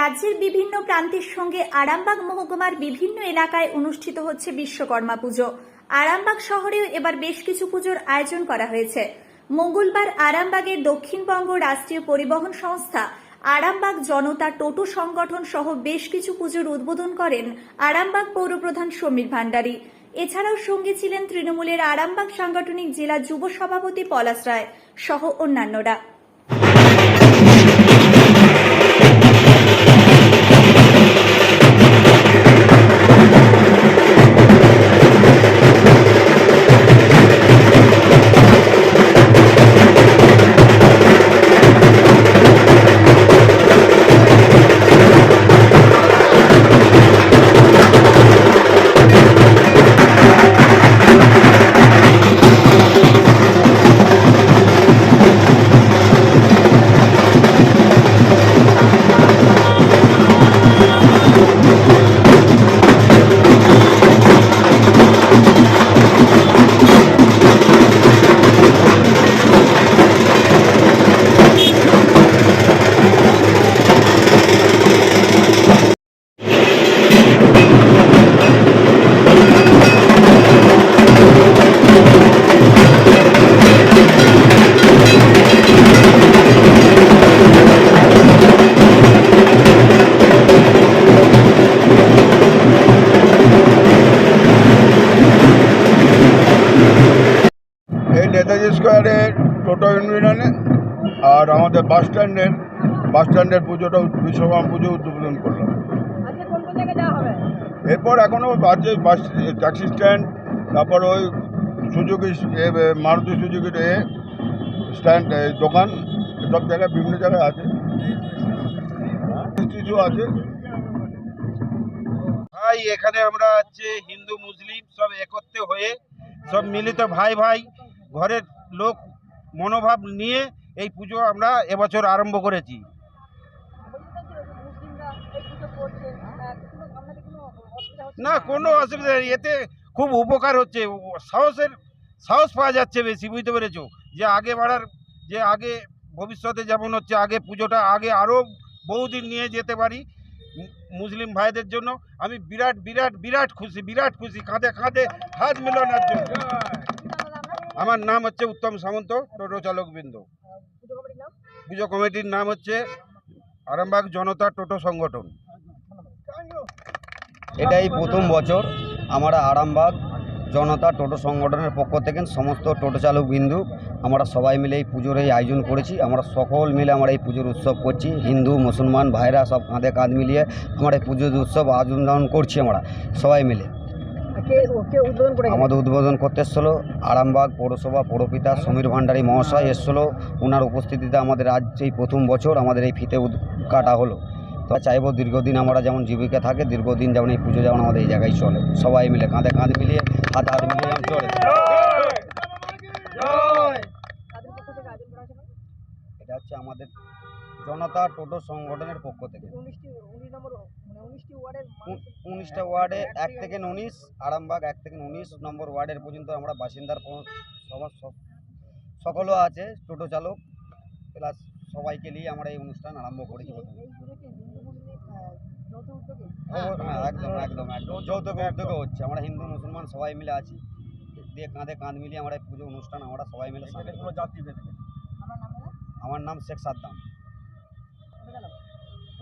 রাজ্যের বিভিন্ন প্রান্তের সঙ্গে আরামবাগ মহকুমার বিভিন্ন এলাকায় অনুষ্ঠিত হচ্ছে বিশ্বকর্মা পুজো। আরামবাগ শহরেও এবার বেশ কিছু পুজোর আয়োজন করা হয়েছে। মঙ্গলবার আরামবাগের দক্ষিণবঙ্গ রাষ্ট্রীয় পরিবহন সংস্থা আরামবাগ জনতা টোটো সংগঠন সহ বেশ কিছু পুজোর উদ্বোধন করেন আরামবাগ পৌরপ্রধান সমীর ভান্ডারী। এছাড়াও সঙ্গে ছিলেন তৃণমূলের আরামবাগ সাংগঠনিক জেলা যুব সভাপতি পলাশ রায় সহ অন্যান্যরা। নেতাজি স্কোয়ারের টোটো ইউনিয়নে আর আমাদের বাস স্ট্যান্ডের বাস স্ট্যান্ডের পুজোটা বিশ্বকর্মা পুজো উদ্বোধন করলাম। হবে? এরপর এখনও আছে বাস ট্যাক্সি স্ট্যান্ড তারপর ওই সুযোগী মারুতি সুযোগীর এ স্ট্যান্ড দোকান সব জায়গায় বিভিন্ন জায়গায় আছে। কিছু আছে। ভাই এখানে আমরা হচ্ছে হিন্দু মুসলিম সব একত্রে হয়ে সব মিলিত ভাই ভাই ঘরের লোক মনোভাব নিয়ে এই পুজো আমরা এবছর আরম্ভ করেছি। না, কোনো অসুবিধা নেই। এতে খুব উপকার হচ্ছে। সাহসের, সাহস পাওয়া যাচ্ছে বেশি, বুঝতে পেরেছ? যে আগে বাড়ার, যে আগে ভবিষ্যতে যেমন হচ্ছে, আগে পুজোটা আগে আরও বহুদিন নিয়ে যেতে পারি মুসলিম ভাইদের জন্য। আমি বিরাট বিরাট বিরাট খুশি বিরাট খুশি। কাঁধে কাঁধে হাত মিলানোর জন্য। আমার নাম হচ্ছে উত্তম সামন্ত টোটো চালক বৃন্দ পুজো কমিটির নাম পুজো কমিটির নাম হচ্ছে আরামবাগ জনতা টোটো সংগঠন। এটাই প্রথম বছর আমরা আরামবাগ জনতা টোটো সংগঠনের পক্ষ থেকে সমস্ত টোটো চালক বিন্দু আমরা সবাই মিলে এই পুজোর এই আয়োজন করেছি। আমরা সকল মিলে আমরা এই পুজোর উৎসব করছি। হিন্দু, মুসলমান, ভাইরা সব কাঁধে কাঁধ মিলিয়ে আমরা এই পুজোর উৎসব আয়োজন করছি আমরা, সবাই মিলে কে কে উদ্বোধন করে আমাদের উদ্বোধন করতে এসেছিল আরামবাগ পৌরসভা পৌরপিতা সমীর ভান্ডারী মহাশয় এসেছিল। ওনার উপস্থিতিতে আমাদের আজ এই প্রথম বছর আমাদের এই ফিতে উদ- কাটা হলো। তো চাইব দীর্ঘদিন আমরা যেমন জীবিকা থাকে দীর্ঘদিন যেমন এই পুজো যেমন আমাদের এই জায়গায় চলে। সবাই মিলে কাঁধে কাঁধ মিলিয়ে হাতে হাত মিলিয়ে যেমন চলে। এটা হচ্ছে আমাদের জনতা টোটো সংগঠনের পক্ষ থেকে। উনিশটি মানে উনিশটি ওয়ার্ডে এক থেকে উনিশ আরামবাগ এক থেকে উনিশ নম্বর ওয়ার্ডের পর্যন্ত আমরা বাসিন্দার সবার সকলও আছে টোটো চালক প্লাস সবাইকে নিয়ে আমরা এই অনুষ্ঠান আরম্ভ করেছি উদ্যোগে? হ্যাঁ, একদম একদম একদম যৌথ উদ্যোগে হচ্ছে আমরা হিন্দু মুসলমান সবাই মিলে আছি। দিয়ে কাঁধে কাঁধ মিলিয়ে আমরা এই পুজো অনুষ্ঠান আমরা সবাই মিলে আমার নাম দাদা আমার নাম শেখ সাদ্দাম।